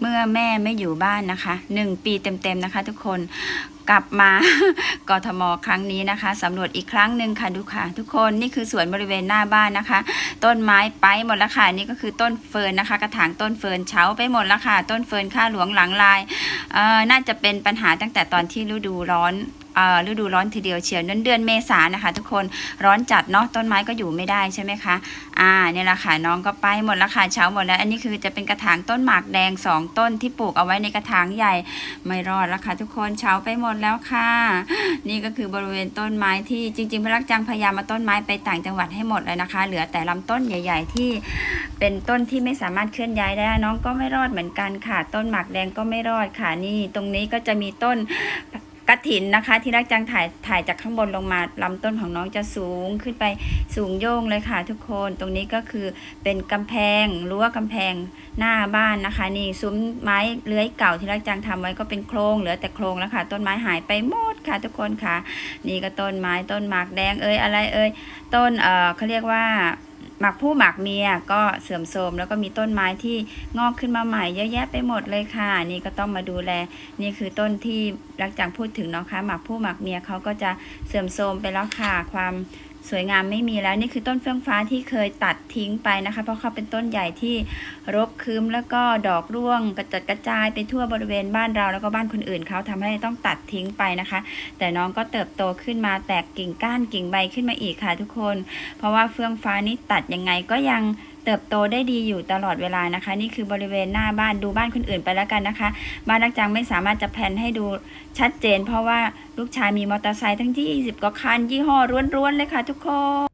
เมื่อแม่ไม่อยู่บ้านนะคะหนึ่งปีเต็มๆนะคะ ทุกคนกลับมากทมครั้งนี้นะคะสำรวจอีกครั้งหนึ่งค่ะดูค่ะ ทุกคนนี่คือสวนบริเวณหน้าบ้านนะคะ ต้นไม้ไปหมดแล้วค่ะนี่ก็คือต้นเฟิร์นนะคะ กระถางต้นเฟิร์นเฉาไปหมดแล้วค่ะ ต้นเฟิร์นข้าหลวงหลังลายเอ่อน่าจะเป็นปัญหาตั้งแต่ตอนที่ฤดูร้อน ฤดูร้อนทีเดียวเชียวนั่นเดือนเมษานะคะ ทุกคนร้อนจัดเนาะต้นไม้ก็อยู่ไม่ได้ใช่ไหมคะอ่าเนี่ยแหละค่ะน้องก็ไปหมดแล้วค่ะเช้าหมดแล้ว อันนี้คือจะเป็นกระถางต้นหมากแดงสองต้นที่ปลูกเอาไว้ในกระถางใหญ่ไม่รอดแล้วค่ะ ทุกคนเช้าไปหมดแล้วค่ะ นี่ก็คือบริเวณต้นไม้ที่จริงๆพระลักจังพยายามมาต้นไม้ไปต่างจังหวัดให้หมดเลยนะคะ เหลือแต่ลำต้นใหญ่ ๆ ที่เป็นต้นที่ไม่สามารถเคลื่อนย้ายได้ น้องก็ไม่รอดเหมือนกันค่ะ ต้นหมากแดงก็ไม่รอดค่ะนี่ ตรงนี้ก็จะมีต้น กระถินนะคะ ที่รักจังถ่ายถ่ายจากข้างบนลงมาลำต้นของน้องจะสูงขึ้นไปสูงโย่งเลยค่ะ ทุกคนตรงนี้ก็คือเป็นกำแพงรั้วกำแพงหน้าบ้านนะคะ นี่ซุ้มไม้เลื้อยเก่าที่รักจังทำไว้ก็เป็นโครงเหลือแต่โครงแล้วค่ะ ต้นไม้หายไปหมดค่ะ ทุกคนค่ะ นี่ก็ต้นไม้ต้นหมากแดงเอ้ยอะไรเอ้ยต้นเออเขาเรียกว่า หมากผู้หมากเมียก็เสื่อมโทรมแล้วก็มีต้นไม้ที่งอกขึ้นมาใหม่เยอะแยะไปหมดเลยค่ะ นี่ก็ต้องมาดูแล นี่คือต้นที่รักจังพูดถึงเนาะคะหมากผู้หมากเมียเขาก็จะเสื่อมโทรมไปแล้วค่ะ ความ สวยงามไม่มีแล้วนี่คือต้นเฟื่องฟ้าที่เคยตัดทิ้งไปนะคะ เพราะเขาเป็นต้นใหญ่ที่รกคืมแล้วก็ดอกร่วงกระจัดกระจายไปทั่วบริเวณบ้านเราแล้วก็บ้านคนอื่นเขาทำให้ต้องตัดทิ้งไปนะคะ แต่น้องก็เติบโตขึ้นมาแตกกิ่งก้านกิ่งใบขึ้นมาอีกค่ะทุกคน เพราะว่าเฟื่องฟ้านี้ตัดยังไงก็ยัง เติบโตได้ดีอยู่ตลอดเวลานะคะ นี่คือบริเวณหน้าบ้านดูบ้านคนอื่นไปแล้วกันนะคะ บ้านรักจังไม่สามารถจะแผนให้ดูชัดเจน เพราะว่าลูกชายมีมอเตอร์ไซค์ทั้งที่ 20กว่าคันยี่ห้อร้วนๆเลยค่ะทุกคน